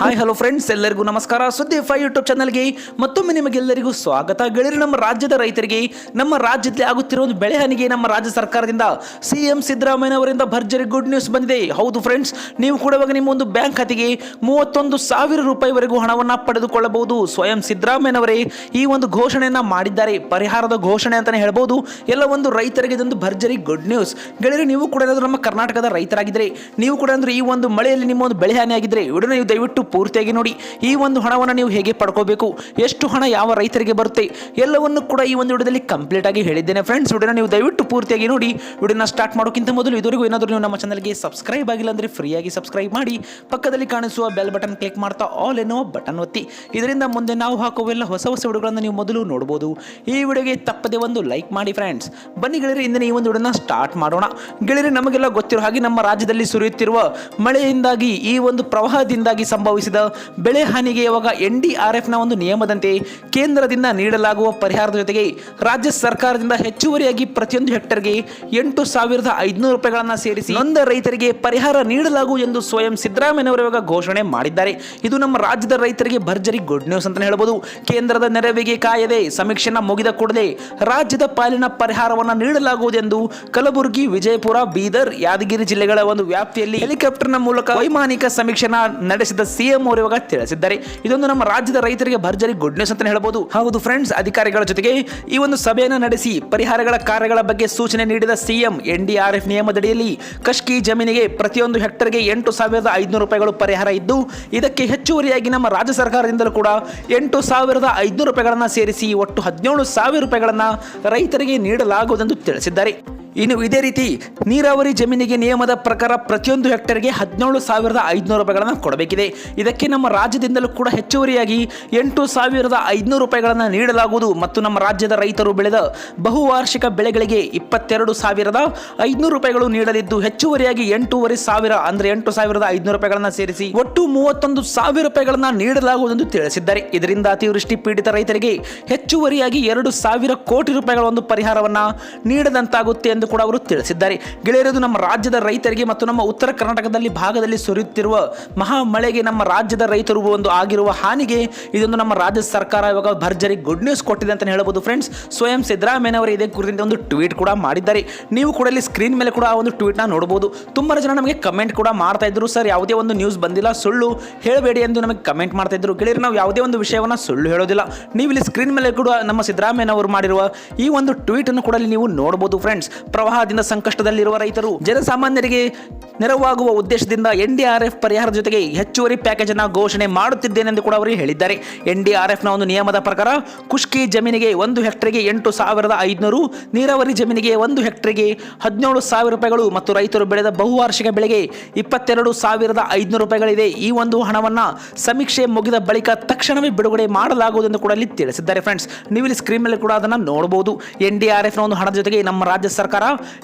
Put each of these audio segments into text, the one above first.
Hi hello friends ಎಲ್ಲರಿಗೂ ನಮಸ್ಕಾರ. ಸುದ್ದಿ ಫೈ ಯೂಟ್ಯೂಬ್ ಚಾನಲ್ಗೆ ಮತ್ತೊಮ್ಮೆ ನಿಮಗೆಲ್ಲರಿಗೂ ಸ್ವಾಗತ. ಗೆಳೆಯರು ನಮ್ಮ ರಾಜ್ಯದ ರೈತರಿಗೆ, ನಮ್ಮ ರಾಜ್ಯದಲ್ಲಿ ಆಗುತ್ತಿರುವ ಒಂದು ಬೆಳೆ ಹಾನಿಗೆ ನಮ್ಮ ರಾಜ್ಯ ಸರ್ಕಾರದಿಂದ ಸಿ ಎಂ ಸಿದ್ದರಾಮಯ್ಯ ಅವರಿಂದ ಭರ್ಜರಿ ಗುಡ್ ನ್ಯೂಸ್ ಬಂದಿದೆ. ಹೌದು ಫ್ರೆಂಡ್ಸ್ ನೀವು ಕೂಡ ಇವಾಗ ನಿಮ್ಮ ಒಂದು ಬ್ಯಾಂಕ್ ಖಾತೆಗೆ ಮೂವತ್ತೊಂದು ಸಾವಿರ ರೂಪಾಯಿವರೆಗೂ ಹಣವನ್ನು ಪಡೆದುಕೊಳ್ಳಬಹುದು. ಸ್ವಯಂ ಸಿದ್ದರಾಮಯ್ಯನವರೇ ಈ ಒಂದು ಘೋಷಣೆಯನ್ನು ಮಾಡಿದ್ದಾರೆ. ಪರಿಹಾರದ ಘೋಷಣೆ ಅಂತಲೇ ಹೇಳ್ಬೋದು. ಎಲ್ಲ ಒಂದು ರೈತರಿಗೆ ಇದೊಂದು ಭರ್ಜರಿ ಗುಡ್ ನ್ಯೂಸ್ ಗೆಳೆಯರು ನೀವು ಕೂಡ ನಮ್ಮ ಕರ್ನಾಟಕದ ರೈತರಾಗಿದ್ದರೆ ನೀವು ಕೂಡ ಅಂದರೆ ಈ ಒಂದು ಮಳೆಯಲ್ಲಿ ನಿಮ್ಮ ಒಂದು ಬೆಳೆ ಹಾನಿ ವಿಡಿಯೋನ ನೀವು ದಯವಿಟ್ಟು ಪೂರ್ತಿಯಾಗಿ ನೋಡಿ, ಈ ಒಂದು ಹಣವನ್ನು ನೀವು ಹೇಗೆ ಪಡ್ಕೋಬೇಕು? ಎಷ್ಟು ಹಣ ಯಾವ ರೈತರಿಗೆ ಬರುತ್ತೆ? ಎಲ್ಲವನ್ನು ಕೂಡ ಈ ಒಂದು ವಿಡಿಯೋದಲ್ಲಿ ಕಂಪ್ಲೀಟ್ ಆಗಿ ಹೇಳಿದ್ದೇನೆ ಫ್ರೆಂಡ್ಸ್ ವಿಡಿಯೋನ ನೀವು ದಯವಿಟ್ಟು ಪೂರ್ತಿಯಾಗಿ ನೋಡಿ. ವಿಡಿಯೋನ ಸ್ಟಾರ್ಟ್ ಮಾಡೋಕ್ಕಿಂತ ಮೊದಲು ಇದುವರೆಗೂ ಏನಾದರೂ ನೀವು ನಮ್ಮ ಚಾನಲ್ಗೆ ಸಬ್ಸ್ಕ್ರೈಬ್ ಆಗಿಲ್ಲ ಅಂದರೆ ಫ್ರೀಯಾಗಿ ಸಬ್ಸ್ಕ್ರೈಬ್ ಮಾಡಿ. ಪಕ್ಕದಲ್ಲಿ ಕಾಣಿಸುವ ಬೆಲ್ ಬಟನ್ ಕ್ಲಿಕ್ ಮಾಡ್ತಾ ಆಲ್ ಎನ್ನುವ ಬಟನ್ ಒತ್ತಿ. ಇದರಿಂದ ಮುಂದೆ ನಾವು ಹಾಕುವೆಲ್ಲ ಹೊಸ ಹೊಸ ವಿಡಿಯೋಗಳನ್ನು ನೀವು ಮೊದಲು ನೋಡ್ಬೋದು. ಈ ವಿಡಿಯೋಗೆ ತಪ್ಪದೆ ಒಂದು ಲೈಕ್ ಮಾಡಿ ಫ್ರೆಂಡ್ಸ್ ಬನ್ನಿ ಗೆಳೆಯರಿ, ಇಂದಿನ ಈ ಒಂದು ವಿಡಿಯೋನ ಸ್ಟಾರ್ಟ್ ಮಾಡೋಣ. ಗೆಳೆಯರಿ, ನಮಗೆಲ್ಲ ಗೊತ್ತಿರೋ ಹಾಗೆ ನಮ್ಮ ರಾಜ್ಯದಲ್ಲಿ ಸುರಿಯುತ್ತಿರುವ ಮಳೆಯಿಂದಾಗಿ ಈ ಒಂದು ಪ್ರವಾಹದಿಂದಾಗಿ ಸಂಭವಿಸಿದ ಬೆಳೆ ಹಾನಿಗೆ ಇವಾಗ ಎನ್ ಡಿ ಆರ್ ಎಫ್ನ ಒಂದು ನಿಯಮದಂತೆ ಕೇಂದ್ರದಿಂದ ನೀಡಲಾಗುವ ಪರಿಹಾರದ ಜೊತೆಗೆ ರಾಜ್ಯ ಸರ್ಕಾರದಿಂದ ಹೆಚ್ಚುವರಿಯಾಗಿ ಪ್ರತಿಯೊಂದು ಹೆಕ್ಟರ್ಗೆ ಎಂಟು ಸಾವಿರದ ಐದುನೂರು ರೂಪಾಯಿಗಳನ್ನು ಸೇರಿಸಿ ನೊಂದ ರೈತರಿಗೆ ಪರಿಹಾರ ನೀಡಲಾಗುವುದು ಎಂದು ಸ್ವಯಂ ಸಿದ್ದರಾಮಯ್ಯನವರು ಇವಾಗ ಘೋಷಣೆ ಮಾಡಿದ್ದಾರೆ. ಇದು ನಮ್ಮ ರಾಜ್ಯದ ರೈತರಿಗೆ ಭರ್ಜರಿ ಗುಡ್ ನ್ಯೂಸ್ ಅಂತಲೇ ಹೇಳ್ಬೋದು ಕೇಂದ್ರದ ನೆರವಿಗೆ ಕಾಯದೆ ಸಮೀಕ್ಷೆನ ಮುಗಿದ ಕೂಡಲೇ ರಾಜ್ಯದ ಪಾಲಿನ ಪರಿಹಾರವನ್ನು ನೀಡಲಾಗುವುದೆಂದು ಕಲಬುರಗಿ, ವಿಜಯಪುರ, ಬೀದರ್, ಯಾದಗಿರಿ ಜಿಲ್ಲೆಗಳ ಒಂದು ವ್ಯಾಪ್ತಿಯಲ್ಲಿ ಹೆಲಿಕಾಪ್ಟರ್ನ ಮೂಲಕ ವೈಮಾನಿಕ ಸಮೀಕ್ಷೆ ನಡೆಸಿದ ಸಿಎಂ ಅವರು ಇವಾಗ ತಿಳಿಸಿದ್ದಾರೆ. ಇದೊಂದು ನಮ್ಮ ರಾಜ್ಯದ ರೈತರಿಗೆ ಭರ್ಜರಿ ಗುಡ್ ನ್ಯೂಸ್ ಅಂತ ಹೇಳಬಹುದು ಹೌದು ಫ್ರೆಂಡ್ಸ್ ಅಧಿಕಾರಿಗಳ ಜೊತೆಗೆ ಈ ಒಂದು ಸಭೆಯನ್ನು ನಡೆಸಿ, ಪರಿಹಾರಗಳ ಕಾರ್ಯಗಳ ಬಗ್ಗೆ ಸೂಚನೆ ನೀಡಿದ ಸಿಎಂ, ಎನ್ಡಿಆರ್ಎಫ್ ನಿಯಮದಡಿಯಲ್ಲಿ ಕಶ್ಕಿ ಜಮೀನಿಗೆ ಪ್ರತಿಯೊಂದು ಹೆಕ್ಟರ್ಗೆ ಎಂಟು ಸಾವಿರದ ಐದುನೂರು ರೂಪಾಯಿಗಳು ಪರಿಹಾರ ಇದ್ದು, ಇದಕ್ಕೆ ಹೆಚ್ಚುವರಿಯಾಗಿ ನಮ್ಮ ರಾಜ್ಯ ಸರ್ಕಾರದಿಂದಲೂ ಕೂಡ ಎಂಟು ಸಾವಿರದ ಐದುನೂರು ರೂಪಾಯಿಗಳನ್ನು ಸೇರಿಸಿ, ಒಟ್ಟು ಹದಿನೇಳು ಸಾವಿರ ರೂಪಾಯಿಗಳನ್ನು ರೈತರಿಗೆ ನೀಡಲಾಗುವುದೆಂದು ತಿಳಿಸಿದ್ದಾರೆ. ಇನ್ನು ಇದೇ ರೀತಿ ನೀರಾವರಿ ಜಮೀನಿಗೆ ನಿಯಮದ ಪ್ರಕಾರ ಪ್ರತಿಯೊಂದು ಹೆಕ್ಟರ್ಗೆ ಹದಿನೇಳು ಸಾವಿರದ ಐದುನೂರು ರೂಪಾಯಿಗಳನ್ನು ಕೊಡಬೇಕಿದೆ. ಇದಕ್ಕೆ ನಮ್ಮ ರಾಜ್ಯದಿಂದಲೂ ಕೂಡ ಹೆಚ್ಚುವರಿಯಾಗಿ ಎಂಟು ಸಾವಿರದ ಐದುನೂರು ರೂಪಾಯಿಗಳನ್ನು ನೀಡಲಾಗುವುದು ಮತ್ತು ನಮ್ಮ ರಾಜ್ಯದ ರೈತರು ಬೆಳೆದ ಬಹುವಾರ್ಷಿಕ ಬೆಳೆಗಳಿಗೆ ಇಪ್ಪತ್ತೆರಡು ಸಾವಿರದ ಐದುನೂರು ರೂಪಾಯಿಗಳು ನೀಡಲಿದ್ದು ಹೆಚ್ಚುವರಿಯಾಗಿ ಎಂಟೂವರೆ ಸಾವಿರ ಅಂದರೆ ಎಂಟು ಸಾವಿರದ ಐದುನೂರು ರೂಪಾಯಿಗಳನ್ನು ಸೇರಿಸಿ ಒಟ್ಟು ಮೂವತ್ತೊಂದು ಸಾವಿರ ರೂಪಾಯಿಗಳನ್ನು ನೀಡಲಾಗುವುದೆಂದು ತಿಳಿಸಿದ್ದಾರೆ. ಇದರಿಂದ ಅತಿವೃಷ್ಟಿ ಪೀಡಿತ ರೈತರಿಗೆ ಹೆಚ್ಚುವರಿಯಾಗಿ ಎರಡು ಸಾವಿರ ಕೋಟಿ ರೂಪಾಯಿಗಳ ಒಂದು ಪರಿಹಾರವನ್ನು ನೀಡದಂತಾಗುತ್ತೆ ಎಂದು ಕೂಡ ಅವರು ತಿಳಿಸಿದ್ದಾರೆ. ಗೆಳೆಯರದು ನಮ್ಮ ರಾಜ್ಯದ ರೈತರಿಗೆ ಮತ್ತು ನಮ್ಮ ಉತ್ತರ ಕರ್ನಾಟಕದಲ್ಲಿ ಭಾಗದಲ್ಲಿ ಸುರಿಯುತ್ತಿರುವ ಮಹಾ ಮಳೆಗೆ ನಮ್ಮ ರಾಜ್ಯದ ರೈತರು ಒಂದು ಆಗಿರುವ ಹಾನಿಗೆ ಇದೊಂದು ನಮ್ಮ ರಾಜ್ಯ ಸರ್ಕಾರ ಇವಾಗ ಭರ್ಜರಿ ಗುಡ್ ನ್ಯೂಸ್ ಕೊಟ್ಟಿದೆ ಅಂತ ಹೇಳಬಹುದು ಫ್ರೆಂಡ್ಸ್ ಸ್ವಯಂ ಸಿದ್ದರಾಮಯ್ಯನವರು ಇದೇ ಕುರಿತಂತೆ ಒಂದು ಟ್ವೀಟ್ ಕೂಡ ಮಾಡಿದ್ದಾರೆ. ನೀವು ಕೂಡ ಇಲ್ಲಿ ಸ್ಕ್ರೀನ್ ಮೇಲೆ ಕೂಡ ಆ ಒಂದು ಟ್ವೀಟ್ನ ನೋಡಬಹುದು ತುಂಬಾ ಜನ ನಮಗೆ ಕಮೆಂಟ್ ಕೂಡ ಮಾಡ್ತಾ ಇದ್ರು. ಸರ್, ಯಾವುದೇ ಒಂದು ನ್ಯೂಸ್ ಬಂದಿಲ್ಲ, ಸುಳ್ಳು ಹೇಳಬೇಡಿ ಎಂದು ನಮಗೆ ಕಮೆಂಟ್ ಮಾಡ್ತಾ ಇದ್ರು. ಗೆಳೆಯರು, ನಾವು ಯಾವುದೇ ಒಂದು ವಿಷಯವನ್ನು ಸುಳ್ಳು ಹೇಳೋದಿಲ್ಲ. ನೀವು ಇಲ್ಲಿ ಸ್ಕ್ರೀನ್ ಮೇಲೆ ಕೂಡ ನಮ್ಮ ಸಿದ್ದರಾಮಯ್ಯನವರು ಮಾಡಿರುವ ಈ ಒಂದು ಟ್ವೀಟ್ ಅನ್ನು ಕೂಡ ನೀವು ನೋಡಬಹುದು ಫ್ರೆಂಡ್ಸ್ ಪ್ರವಾಹದಿಂದ ಸಂಕಷ್ಟದಲ್ಲಿರುವ ರೈತರು, ಜನಸಾಮಾನ್ಯರಿಗೆ ನೆರವಾಗುವ ಉದ್ದೇಶದಿಂದ ಎನ್ ಡಿ ಆರ್ ಎಫ್ ಪರಿಹಾರದ ಜೊತೆಗೆ ಹೆಚ್ಚುವರಿ ಪ್ಯಾಕೇಜ್ ಅನ್ನು ಘೋಷಣೆ ಮಾಡುತ್ತಿದ್ದೇನೆಂದು ಕೂಡ ಅವರು ಹೇಳಿದ್ದಾರೆ. ಎನ್ ಡಿ ಆರ್ ಎಫ್ನ ಒಂದು ನಿಯಮದ ಪ್ರಕಾರ ಕುಷ್ಕಿ ಜಮೀನಿಗೆ ಒಂದು ಹೆಕ್ಟರ್ಗೆ ಎಂಟು ಸಾವಿರದ ಐದುನೂರು, ನೀರಾವರಿ ಜಮೀನಿಗೆ ಒಂದು ಹೆಕ್ಟರ್ಗೆ ಹದಿನೇಳು ಸಾವಿರ ರೂಪಾಯಿಗಳು ಮತ್ತು ರೈತರು ಬೆಳೆದ ಬಹುವಾರ್ಷಿಕ ಬೆಳೆಗೆ ಇಪ್ಪತ್ತೆರಡು ಸಾವಿರದ ಐದುನೂರು ರೂಪಾಯಿಗಳಿದೆ. ಈ ಒಂದು ಹಣವನ್ನು ಸಮೀಕ್ಷೆ ಮುಗಿದ ಬಳಿಕ ತಕ್ಷಣವೇ ಬಿಡುಗಡೆ ಮಾಡಲಾಗುವುದು ಎಂದು ಕೂಡ ಇಲ್ಲಿ ತಿಳಿಸಿದ್ದಾರೆ. ಫ್ರೆಂಡ್ಸ್ ನೀವು ಇಲ್ಲಿ ಸ್ಕ್ರೀನ್ ಮೇಲೆ ಕೂಡ ಅದನ್ನು ನೋಡಬಹುದು. ಎಫ್ನ ಒಂದು ಹಣದ ಜೊತೆಗೆ ನಮ್ಮ ರಾಜ್ಯ ಸರ್ಕಾರ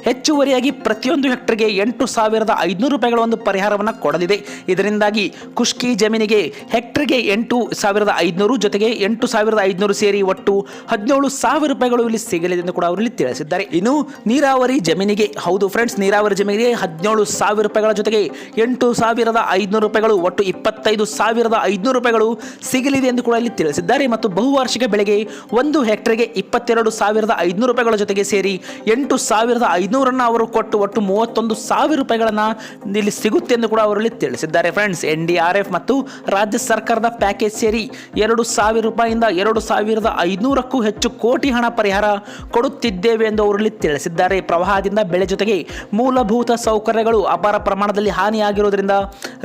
ಹೆಚ್ಚುವರಿಯಾಗಿ ಪ್ರತಿಯೊಂದು ಹೆಕ್ಟರ್ಗೆ ಎಂಟು ಸಾವಿರದ ಐದುನೂರು ರೂಪಾಯಿಗಳ ಒಂದು ಪರಿಹಾರವನ್ನು ಕೊಡಲಿದೆ. ಇದರಿಂದಾಗಿ ಖುಷ್ಕಿ ಜಮೀನಿಗೆ ಹೆಕ್ಟರ್ಗೆ ಎಂಟು ಸಾವಿರದ ಐದುನೂರು ಜೊತೆಗೆ ಎಂಟು ಸಾವಿರದ ಐದುನೂರು ಸೇರಿ ಒಟ್ಟು ಹದಿನೇಳು ಸಾವಿರ ರೂಪಾಯಿಗಳು ಇಲ್ಲಿ ಸಿಗಲಿದೆ ಎಂದು ಕೂಡ ಅವರು ತಿಳಿಸಿದ್ದಾರೆ. ಇನ್ನು ನೀರಾವರಿ ಜಮೀನಿಗೆ, ಹೌದು ಫ್ರೆಂಡ್ಸ್ ನೀರಾವರಿ ಜಮೀನಿಗೆ ಹದಿನೇಳು ಸಾವಿರ ರೂಪಾಯಿಗಳ ಜೊತೆಗೆ ಎಂಟು ಸಾವಿರದ ಐದುನೂರು ರೂಪಾಯಿಗಳು ಒಟ್ಟು ಇಪ್ಪತ್ತೈದು ಸಾವಿರದ ಐದುನೂರು ರೂಪಾಯಿಗಳು ಸಿಗಲಿದೆ ಎಂದು ಕೂಡ ಇಲ್ಲಿ ತಿಳಿಸಿದ್ದಾರೆ. ಮತ್ತು ಬಹುವಾರ್ಷಿಕ ಬೆಳೆಗೆ ಒಂದು ಹೆಕ್ಟರ್ಗೆ ಇಪ್ಪತ್ತೆರಡು ಸಾವಿರದ ಐದುನೂರು ರೂಪಾಯಿಗಳ ಜೊತೆಗೆ ಸೇರಿ ಎಂಟು ಸಾವಿರದ ಐದುನೂರನ್ನು ಅವರು ಕೊಟ್ಟು ಒಟ್ಟು ಮೂವತ್ತೊಂದು ಸಾವಿರ ರೂಪಾಯಿಗಳನ್ನು ಇಲ್ಲಿ ಸಿಗುತ್ತೆ ಎಂದು ಕೂಡ ಅವರಲ್ಲಿ ತಿಳಿಸಿದ್ದಾರೆ. Friends N D R F ಮತ್ತು ರಾಜ್ಯ ಸರ್ಕಾರದ ಪ್ಯಾಕೇಜ್ ಸೇರಿ ಎರಡು ಸಾವಿರ ರೂಪಾಯಿಯಿಂದ ಎರಡು ಸಾವಿರದ ಐದುನೂರಕ್ಕೂ ಹೆಚ್ಚು ಕೋಟಿ ಹಣ ಪರಿಹಾರ ಕೊಡುತ್ತಿದ್ದೇವೆ ಎಂದು ಅವರಲ್ಲಿ ತಿಳಿಸಿದ್ದಾರೆ. ಪ್ರವಾಹದಿಂದ ಬೆಳೆ ಜೊತೆಗೆ ಮೂಲಭೂತ ಸೌಕರ್ಯಗಳು ಅಪಾರ ಪ್ರಮಾಣದಲ್ಲಿ ಹಾನಿಯಾಗಿರುವುದರಿಂದ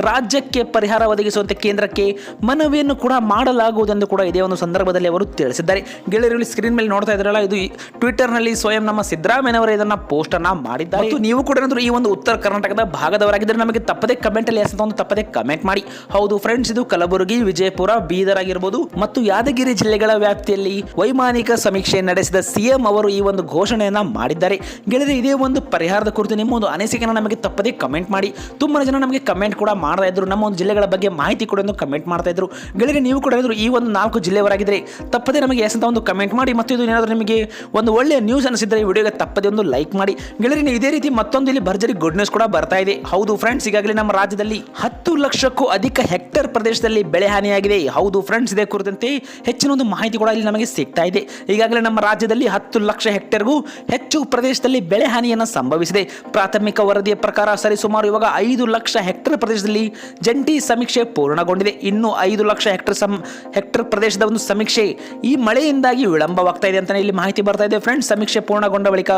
ರಾಜ್ಯಕ್ಕೆ ಪರಿಹಾರ ಒದಗಿಸುವಂತೆ ಕೇಂದ್ರಕ್ಕೆ ಮನವಿಯನ್ನು ಕೂಡ ಮಾಡಲಾಗುವುದೆಂದು ಕೂಡ ಇದೇ ಒಂದು ಸಂದರ್ಭದಲ್ಲಿ ಅವರು ತಿಳಿಸಿದ್ದಾರೆ. ಗೆಳೆಯರು ಸ್ಕ್ರೀನ್ ಮೇಲೆ ನೋಡ್ತಾ ಇದ್ರಲ್ಲ ಇದು ಟ್ವಿಟರ್ನಲ್ಲಿ ಸ್ವಯಂ ನಮ್ಮ ಸಿದ್ದರಾಮಯ್ಯನವರು ಪೋಸ್ಟ್ ಅನ್ನ ಮಾಡಿದ್ದಾರೆ. ನೀವು ಕೂಡ ಏನಾದ್ರು ಈ ಒಂದು ಉತ್ತರ ಕರ್ನಾಟಕದ ಭಾಗದವರಾಗಿದ್ದರೆ ನಮಗೆ ತಪ್ಪದೆ ಕಮೆಂಟ್ ಅಲ್ಲಿ ಅಂತ ಒಂದು ತಪ್ಪದೆ ಕಮೆಂಟ್ ಮಾಡಿ. ಹೌದು ಫ್ರೆಂಡ್ಸ್ ಇದು ಕಲಬುರಗಿ, ವಿಜಯಪುರ, ಬೀದರ್ ಆಗಿರ್ಬೋದು ಮತ್ತು ಯಾದಗಿರಿ ಜಿಲ್ಲೆಗಳ ವ್ಯಾಪ್ತಿಯಲ್ಲಿ ವೈಮಾನಿಕ ಸಮೀಕ್ಷೆ ನಡೆಸಿದ ಸಿಎಂ ಅವರು ಈ ಒಂದು ಘೋಷಣೆಯನ್ನ ಮಾಡಿದ್ದಾರೆ. ಗೆಳೆಯರೆ, ಇದೇ ಒಂದು ಪರಿಹಾರದ ಕುರಿತು ನಿಮ್ಮ ಒಂದು ಅನಿಸಿಕೆನ ನಮಗೆ ತಪ್ಪದೆ ಕಮೆಂಟ್ ಮಾಡಿ. ತುಂಬಾ ಜನ ನಮಗೆ ಕಮೆಂಟ್ ಕೂಡ ಮಾಡ್ತಾ ಇದ್ರು. ನಮ್ಮ ಒಂದು ಜಿಲ್ಲೆಗಳ ಬಗ್ಗೆ ಮಾಹಿತಿ ಕೂಡ ಕಮೆಂಟ್ ಮಾಡ್ತಾ ಇದ್ರು. ಗೆಳೆಯರೆ, ನೀವು ಕೂಡ ಈ ಒಂದು ನಾಲ್ಕು ಜಿಲ್ಲೆಯವರಾಗಿದ್ರೆ ತಪ್ಪದೆ ನಮಗೆ ಎಸ್ ಅಂತ ಒಂದು ಕಮೆಂಟ್ ಮಾಡಿ ಮತ್ತು ಇದು ಏನಾದರೂ ನಿಮಗೆ ಒಂದು ಒಳ್ಳೆಯ ನ್ಯೂಸ್ ಅನಿಸಿದ್ರೆ ಈ ವಿಡಿಯೋಗೆ ತಪ್ಪದೆ ಒಂದು ಲೈಕ್ ಲೈಕ್ ಮಾಡಿ. ಗೆಳೆಯರಿ, ನೀವು ಇದೇ ರೀತಿ ಮತ್ತೊಂದು ಇಲ್ಲಿ ಭರ್ಜರಿ ಗುಡ್ ನ್ಯೂಸ್ ಕೂಡ ಬರ್ತಾ ಇದೆ. ಹೌದು ಫ್ರೆಂಡ್ಸ್ ಈಗಾಗಲೇ ನಮ್ಮ ರಾಜ್ಯದಲ್ಲಿ ಹತ್ತು ಲಕ್ಷಕ್ಕೂ ಅಧಿಕ ಹೆಕ್ಟೇರ್ ಪ್ರದೇಶದಲ್ಲಿ ಬೆಳೆ ಹಾನಿಯಾಗಿದೆ. ಹೌದು ಫ್ರೆಂಡ್ಸ್ ಇದೇ ಕುರಿತಂತೆ ಹೆಚ್ಚಿನ ಒಂದು ಮಾಹಿತಿ ಕೂಡ ಇಲ್ಲಿ ನಮಗೆ ಸಿಗ್ತಾ ಇದೆ. ಈಗಾಗಲೇ ನಮ್ಮ ರಾಜ್ಯದಲ್ಲಿ ಹತ್ತು ಲಕ್ಷ ಹೆಕ್ಟೇರ್ಗೂ ಹೆಚ್ಚು ಪ್ರದೇಶದಲ್ಲಿ ಬೆಳೆ ಹಾನಿಯನ್ನು ಸಂಭವಿಸಿದೆ. ಪ್ರಾಥಮಿಕ ವರದಿಯ ಪ್ರಕಾರ ಸರಿಸುಮಾರು ಇವಾಗ ಐದು ಲಕ್ಷ ಹೆಕ್ಟೇರ್ ಪ್ರದೇಶದಲ್ಲಿ ಜಂಟಿ ಸಮೀಕ್ಷೆ ಪೂರ್ಣಗೊಂಡಿದೆ. ಇನ್ನು ಐದು ಲಕ್ಷ ಹೆಕ್ಟೇರ್ ಸಂ ಹೆಕ್ಟೇರ್ ಪ್ರದೇಶದ ಒಂದು ಸಮೀಕ್ಷೆ ಈ ಮಳೆಯಿಂದಾಗಿ ವಿಳಂಬವಾಗ್ತಾ ಇದೆ ಅಂತಲೇ ಇಲ್ಲಿ ಮಾಹಿತಿ ಬರ್ತಾ ಇದೆ. ಫ್ರೆಂಡ್ಸ್ ಸಮೀಕ್ಷೆ ಪೂರ್ಣಗೊಂಡ ಬಳಿಕ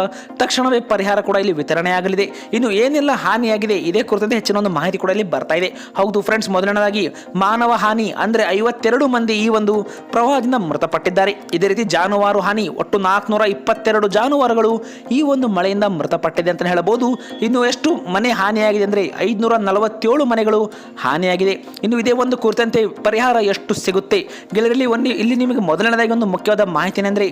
ತಕ್ಷಣವೇ ಪರಿಹಾರ ಕೂಡ ಇಲ್ಲಿ ವಿತರಣೆ ಆಗಲಿದೆ. ಇನ್ನು ಏನೆಲ್ಲ ಹಾನಿಯಾಗಿದೆ, ಇದೇ ಕುರಿತಂತೆ ಹೆಚ್ಚಿನ ಒಂದು ಮಾಹಿತಿ ಕೂಡ ಇಲ್ಲಿ ಬರ್ತಾ ಇದೆ. ಹೌದು ಫ್ರೆಂಡ್ಸ್ ಮೊದಲನೇದಾಗಿ ಮಾನವ ಹಾನಿ, ಅಂದ್ರೆ ಐವತ್ತೆರಡು ಮಂದಿ ಈ ಒಂದು ಪ್ರವಾಹದಿಂದ ಮೃತಪಟ್ಟಿದ್ದಾರೆ. ಇದೇ ರೀತಿ ಜಾನುವಾರು ಹಾನಿ, ಒಟ್ಟು ನಾಲ್ಕುನೂರ ಇಪ್ಪತ್ತೆರಡು ಜಾನುವಾರುಗಳು ಈ ಒಂದು ಮಳೆಯಿಂದ ಮೃತಪಟ್ಟಿದೆ ಅಂತಲೇ ಹೇಳಬಹುದು. ಇನ್ನು ಎಷ್ಟು ಮನೆ ಹಾನಿಯಾಗಿದೆ ಅಂದರೆ ಐದುನೂರ ನಲವತ್ತೇಳು ಮನೆಗಳು ಹಾನಿಯಾಗಿದೆ. ಇನ್ನು ಇದೇ ಒಂದು ಕುರಿತಂತೆ ಪರಿಹಾರ ಎಷ್ಟು ಸಿಗುತ್ತೆ? ಗೆಳೆಯರಲ್ಲಿ ಒಂದು, ಇಲ್ಲಿ ನಿಮಗೆ ಮೊದಲನೇದಾಗಿ ಒಂದು ಮುಖ್ಯವಾದ ಮಾಹಿತಿ ಏನಂದರೆ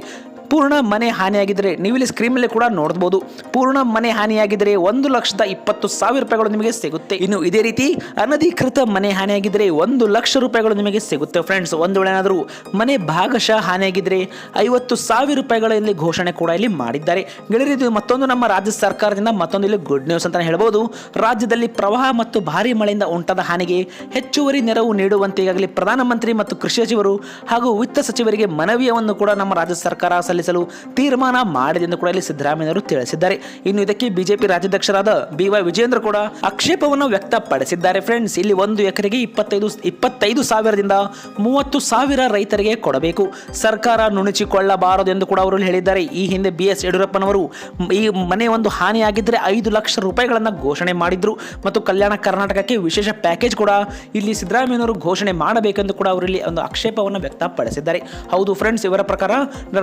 ಪೂರ್ಣ ಮನೆ ಹಾನಿಯಾಗಿದ್ದರೆ ನೀವು ಇಲ್ಲಿ ಸ್ಕ್ರೀನ್ ಕೂಡ ನೋಡ್ಬೋದು. ಪೂರ್ಣ ಮನೆ ಹಾನಿಯಾಗಿದ್ದರೆ ಒಂದು ಲಕ್ಷದ ಇಪ್ಪತ್ತು ಸಾವಿರ ರೂಪಾಯಿಗಳು ನಿಮಗೆ ಸಿಗುತ್ತೆ. ಇನ್ನು ಇದೇ ರೀತಿ ಅನಧಿಕೃತ ಮನೆ ಹಾನಿಯಾಗಿದ್ದರೆ ಒಂದು ಲಕ್ಷ ರೂಪಾಯಿಗಳು ನಿಮಗೆ ಸಿಗುತ್ತೆ ಫ್ರೆಂಡ್ಸ್ ಒಂದು ವೇಳೆ ಏನಾದರೂ ಮನೆ ಭಾಗಶಃ ಹಾನಿಯಾಗಿದ್ದರೆ ಐವತ್ತು ಸಾವಿರ ರೂಪಾಯಿಗಳ ಇಲ್ಲಿ ಘೋಷಣೆ ಕೂಡ ಇಲ್ಲಿ ಮಾಡಿದ್ದಾರೆ. ಗೆಳೆಯರು ಇದು ಮತ್ತೊಂದು ನಮ್ಮ ರಾಜ್ಯ ಸರ್ಕಾರದಿಂದ ಮತ್ತೊಂದು ಇಲ್ಲಿ ಗುಡ್ ನ್ಯೂಸ್ ಅಂತ ಹೇಳ್ಬೋದು. ರಾಜ್ಯದಲ್ಲಿ ಪ್ರವಾಹ ಮತ್ತು ಭಾರಿ ಮಳೆಯಿಂದ ಉಂಟಾದ ಹಾನಿಗೆ ಹೆಚ್ಚುವರಿ ನೆರವು ನೀಡುವಂತೆ ಈಗಾಗಲೇ ಪ್ರಧಾನಮಂತ್ರಿ ಮತ್ತು ಕೃಷಿ ಸಚಿವರು ಹಾಗೂ ವಿತ್ತ ಸಚಿವರಿಗೆ ಮನವಿಯನ್ನು ಕೂಡ ನಮ್ಮ ರಾಜ್ಯ ಸರ್ಕಾರ ಸಲ್ಲಿಸಲು ತೀರ್ಮಾನ ಮಾಡಿದೆ ಎಂದು ಕೂಡ ಇಲ್ಲಿ ಸಿದ್ದರಾಮಯ್ಯವರು ತಿಳಿಸಿದ್ದಾರೆ. ಇನ್ನು ಇದಕ್ಕೆ ಬಿಜೆಪಿ ರಾಜ್ಯಾಧ್ಯಕ್ಷರಾದ ಬಿ ವೈ ವಿಜೇಂದ್ರ ಕೂಡ ಆಕ್ಷೇಪವನ್ನು ವ್ಯಕ್ತಪಡಿಸಿದ್ದಾರೆ. ಫ್ರೆಂಡ್ಸ್, ಇಲ್ಲಿ ಒಂದು ಎಕರೆಗೆ ಇಪ್ಪತ್ತೈದು ಇಪ್ಪತ್ತೈದು ಸಾವಿರದಿಂದ ಮೂವತ್ತು ಸಾವಿರ ರೈತರಿಗೆ ಕೊಡಬೇಕು. ಸರ್ಕಾರ ನುಣುಚಿಕೊಳ್ಳಬಾರದು ಎಂದು ಕೂಡ ಅವರು ಹೇಳಿದ್ದಾರೆ. ಈ ಹಿಂದೆ ಬಿ ಎಸ್ ಯಡಿಯೂರಪ್ಪನವರು ಈ ಮನೆ ಒಂದು ಹಾನಿಯಾಗಿದ್ದರೆ ಐದು ಲಕ್ಷ ರೂಪಾಯಿಗಳನ್ನು ಘೋಷಣೆ ಮಾಡಿದ್ರು. ಮತ್ತು ಕಲ್ಯಾಣ ಕರ್ನಾಟಕಕ್ಕೆ ವಿಶೇಷ ಪ್ಯಾಕೇಜ್ ಕೂಡ ಇಲ್ಲಿ ಸಿದ್ದರಾಮಯ್ಯನವರು ಘೋಷಣೆ ಮಾಡಬೇಕೆಂದು ಕೂಡ ಅವರು ಒಂದು ಆಕ್ಷೇಪವನ್ನು ವ್ಯಕ್ತಪಡಿಸಿದ್ದಾರೆ. ಹೌದು, ಫ್ರೆಂಡ್ಸ್, ಇವರ ಪ್ರಕಾರ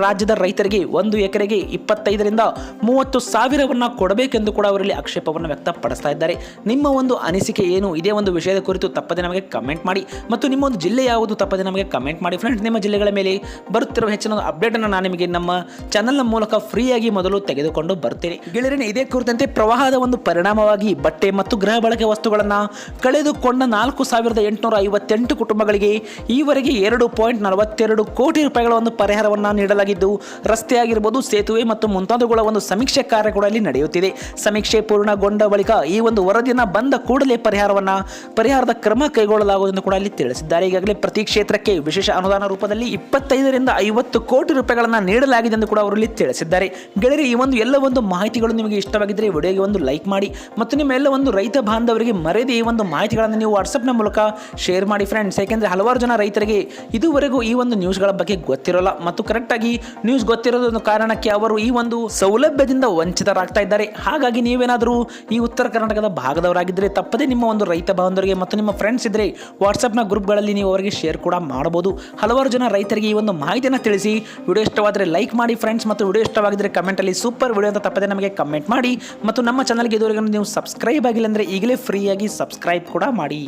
ರಾಜ್ಯದ ರೈತರಿಗೆ ಒಂದು ಎಕರೆಗೆ ಇಪ್ಪತ್ತೈದರಿಂದ ಮೂವತ್ತು ಸಾವಿರವನ್ನ ಕೊಡಬೇಕೆಂದು ಕೂಡ ಅವರಲ್ಲಿ ಆಕ್ಷೇಪವನ್ನು ವ್ಯಕ್ತಪಡಿಸ್ತಾ ಇದ್ದಾರೆ. ನಿಮ್ಮ ಒಂದು ಅನಿಸಿಕೆ ಏನು? ಇದೇ ಒಂದು ವಿಷಯದ ಕುರಿತು ತಪ್ಪದೆ ನಮಗೆ ಕಮೆಂಟ್ ಮಾಡಿ ಮತ್ತು ನಿಮ್ಮ ಒಂದು ಜಿಲ್ಲೆ ಯಾವುದು ತಪ್ಪದೆ ನಮಗೆ ಕಮೆಂಟ್ ಮಾಡಿ. ಫ್ರೆಂಡ್ಸ್ ನಿಮ್ಮ ಜಿಲ್ಲೆಗಳ ಮೇಲೆ ಬರುತ್ತಿರುವ ಹೆಚ್ಚಿನ ಅಪ್ಡೇಟ್ ಅಪ್ಡೇಟನ್ನು ನಾನು ನಿಮಗೆ ನಮ್ಮ ಚಾನಲ್ನ ಮೂಲಕ ಫ್ರೀಯಾಗಿ ಮೊದಲು ತೆಗೆದುಕೊಂಡು ಬರ್ತೇನೆ ಗೆಳೆಯರೇ, ಇದೇ ಕುರಿತಂತೆ ಪ್ರವಾಹದ ಒಂದು ಪರಿಣಾಮವಾಗಿ ಬಟ್ಟೆ ಮತ್ತು ಗೃಹ ಬಳಕೆ ವಸ್ತುಗಳನ್ನು ಕಳೆದುಕೊಂಡ ನಾಲ್ಕು ಸಾವಿರದ ಎಂಟುನೂರ ಐವತ್ತೆಂಟು ಕುಟುಂಬಗಳಿಗೆ ಈವರೆಗೆ ಎರಡು ಪಾಯಿಂಟ್ ನಲವತ್ತೆರಡು ಕೋಟಿ ರೂಪಾಯಿಗಳ ಒಂದು ಪರಿಹಾರವನ್ನು ನೀಡಲಾಗಿದ್ದು ರಸ್ತೆ ಆಗಿರ್ಬೋದು ಸೇತುವೆ ಮತ್ತು ಮುಂತಾದವುಗಳ ಒಂದು ಸಮೀಕ್ಷೆ ಕಾರ್ಯ ಕೂಡ ಇಲ್ಲಿ ನಡೆಯುತ್ತಿದೆ. ಸಮೀಕ್ಷೆ ಪೂರ್ಣಗೊಂಡ ಬಳಿಕ ಈ ಒಂದು ವರದಿಯನ್ನು ಬಂದ ಕೂಡಲೇ ಪರಿಹಾರವನ್ನು, ಪರಿಹಾರದ ಕ್ರಮ ಕೈಗೊಳ್ಳಲಾಗುವುದನ್ನು ಕೂಡ ಅಲ್ಲಿ ತಿಳಿಸಿದ್ದಾರೆ. ಈಗಾಗಲೇ ಪ್ರತಿ ಕ್ಷೇತ್ರಕ್ಕೆ ವಿಶೇಷ ಅನುದಾನ ರೂಪದಲ್ಲಿ ಇಪ್ಪತ್ತೈದರಿಂದ ಐವತ್ತು ಕೋಟಿ ರೂಪಾಯಿಗಳನ್ನು ನೀಡಲಾಗಿದೆ ಎಂದು ಕೂಡ ಅವರು ಇಲ್ಲಿ ತಿಳಿಸಿದ್ದಾರೆ. ಗೆಳೆಯರೆ, ಈ ಒಂದು ಎಲ್ಲ ಒಂದು ಮಾಹಿತಿಗಳು ನಿಮಗೆ ಇಷ್ಟವಾಗಿದ್ದರೆ ವಿಡಿಯೋಗೆ ಒಂದು ಲೈಕ್ ಮಾಡಿ ಮತ್ತು ನಿಮ್ಮ ಎಲ್ಲ ಒಂದು ರೈತ ಬಾಂಧವರಿಗೆ ಮರೆಯದೆ ಈ ಒಂದು ಮಾಹಿತಿಗಳನ್ನು ನೀವು ವಾಟ್ಸಪ್ನ ಮೂಲಕ ಶೇರ್ ಮಾಡಿ ಫ್ರೆಂಡ್ಸ್ ಯಾಕೆಂದರೆ ಹಲವಾರು ಜನ ರೈತರಿಗೆ ಇದುವರೆಗೂ ಈ ಒಂದು ನ್ಯೂಸ್ಗಳ ಬಗ್ಗೆ ಗೊತ್ತಿರೋಲ್ಲ. ಮತ್ತು ಕರೆಕ್ಟಾಗಿ ನ್ಯೂಸ್ ಗೊತ್ತಿರೋದೊಂದು ಕಾರಣಕ್ಕೆ ಅವರು ಈ ಒಂದು ಸೌಲಭ್ಯದಿಂದ ವಂಚಿತರಾಗ್ತಾ ಇದ್ದಾರೆ. ಹಾಗಾಗಿ ನೀವೇನಾದರೂ ಈ ಉತ್ತರ ಕರ್ನಾಟಕದ ಭಾಗದವರಾಗಿದ್ದರೆ ತಪ್ಪದೇ ನಿಮ್ಮ ಒಂದು ರೈತ ಬಾಂಧವರಿಗೆ ಮತ್ತು ನಿಮ್ಮ ಫ್ರೆಂಡ್ಸ್ ಇದ್ದರೆ ವಾಟ್ಸಪ್ನ ಗ್ರೂಪ್ಗಳಲ್ಲಿ ನೀವು ಅವರಿಗೆ ಶೇರ್ ಕೂಡ ಮಾಡಬಹುದು. ಹಲವಾರು ಜನ ರೈತರಿಗೆ ಈ ಒಂದು ಮಾಹಿತಿಯನ್ನು ತಿಳಿಸಿ. ವಿಡಿಯೋ ಇಷ್ಟವಾದರೆ ಲೈಕ್ ಮಾಡಿ ಫ್ರೆಂಡ್ಸ್ ಮತ್ತು ವಿಡಿಯೋ ಇಷ್ಟವಾಗಿದ್ದರೆ ಕಮೆಂಟಲ್ಲಿ ಸೂಪರ್ ವಿಡಿಯೋ ಅಂತ ತಪ್ಪದೆ ನಮಗೆ ಕಮೆಂಟ್ ಮಾಡಿ. ಮತ್ತು ನಮ್ಮ ಚಾನಲ್ಗೆ ಇದುವರೆಗೂ ನೀವು ಸಬ್ಸ್ಕ್ರೈಬ್ ಆಗಿಲ್ಲ ಅಂದರೆ ಈಗಲೇ ಫ್ರೀಯಾಗಿ ಸಬ್ಸ್ಕ್ರೈಬ್ ಕೂಡ ಮಾಡಿ.